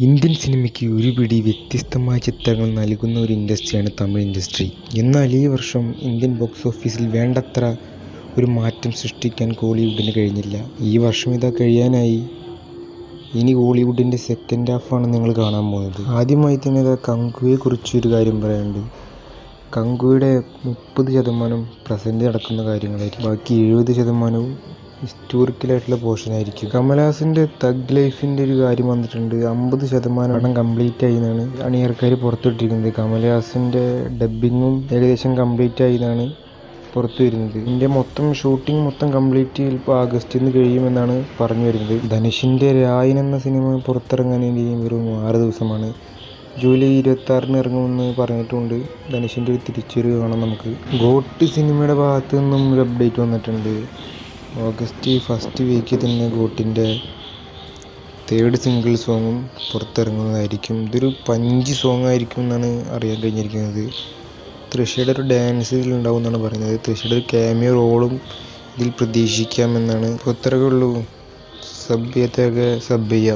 Indian സിനിമയ്ക്ക് ഒരുപിടി വ്യത്യസ്തമായ ചിത്രങ്ങൾ നൽകുന്ന ഒരു ഇൻഡസ്ട്രിയാണ് തമിഴ് ഇൻഡസ്ട്രി. എന്നാൽ ഈ വർഷം ഇന്ത്യൻ ബോക്സ് ഓഫീസിൽ വേണ്ടത്ര ഒരു മാറ്റം സൃഷ്ടിക്കാൻ കോളിവുഡിന് കഴിഞ്ഞില്ല. ഈ വർഷം ഇതാ കഴിയാനായി. ഇനി ഹോളിവുഡിന്റെ സെക്കൻഡ് ഹാഫാണ് നിങ്ങൾ കാണാൻ പോകുന്നത്. ആദ്യമായി തന്നെ ഇതാ കങ്കുവയെക്കുറിച്ച് ഒരു കാര്യം പറയാനുണ്ട്. കങ്കുവയുടെ മുപ്പത് ശതമാനം പ്രസന്റ് നടക്കുന്ന കാര്യങ്ങളായിരിക്കും. ബാക്കി എഴുപത് ശതമാനവും ഹിസ്റ്റോറിക്കലായിട്ടുള്ള പോർഷനായിരിക്കും. കമൽഹാസന്റെ തഗ് ലൈഫിന്റെ ഒരു കാര്യം വന്നിട്ടുണ്ട്. അമ്പത് ശതമാനം പടം കംപ്ലീറ്റ് ആയി എന്നാണ് അണിയർക്കാർ പുറത്തുവിട്ടിരിക്കുന്നത്. കമൽഹാസന്റെ ഡബ്ബിങ്ങും ഏകദേശം കംപ്ലീറ്റ് ആയി എന്നാണ് പുറത്തു വരുന്നത്. ഇതിന്റെ മൊത്തം ഷൂട്ടിംഗ് മൊത്തം കംപ്ലീറ്റ് ഇപ്പോൾ ആഗസ്റ്റിൽ നിന്ന് കഴിയുമെന്നാണ് പറഞ്ഞു വരുന്നത്. ധനുഷിന്റെ രായൻ എന്ന സിനിമ പുറത്തിറങ്ങാൻ ഇനിയും ഒരു ആറ് ദിവസമാണ്. ജൂലൈ ഇരുപത്തി ആറിന് ഇറങ്ങുമെന്ന് പറഞ്ഞിട്ടുണ്ട് ധനുഷിന്റെ ഒരു തിരിച്ചുവരവ് കാണാം നമുക്ക്. ഗോട്ട് സിനിമയുടെ ഭാഗത്തു നിന്നും ഒരു അപ്ഡേറ്റ് വന്നിട്ടുണ്ട്. ഓഗസ്റ്റ് ഫസ്റ്റ് വീക്കിൽ തന്നെ ഗോട്ടിന്റെ തേർഡ് സിംഗിൾ സോങ്ങും പുറത്തിറങ്ങുന്നതായിരിക്കും. ഇതൊരു പഞ്ച് സോങ് ആയിരിക്കും എന്നാണ് അറിയാൻ കഴിഞ്ഞിരിക്കുന്നത്. തൃഷയുടെ ഒരു ഡാൻസ് ഇതിലുണ്ടാവും എന്നാണ് പറയുന്നത്. തൃഷയുടെ ഒരു ക്യാമിയോ റോളും ഇതിൽ പ്രതീക്ഷിക്കാം എന്നാണ്. അപ്പോൾ ഇത്രയൊക്കെ ഉള്ളൂ. സബ് ചെയ്യുക.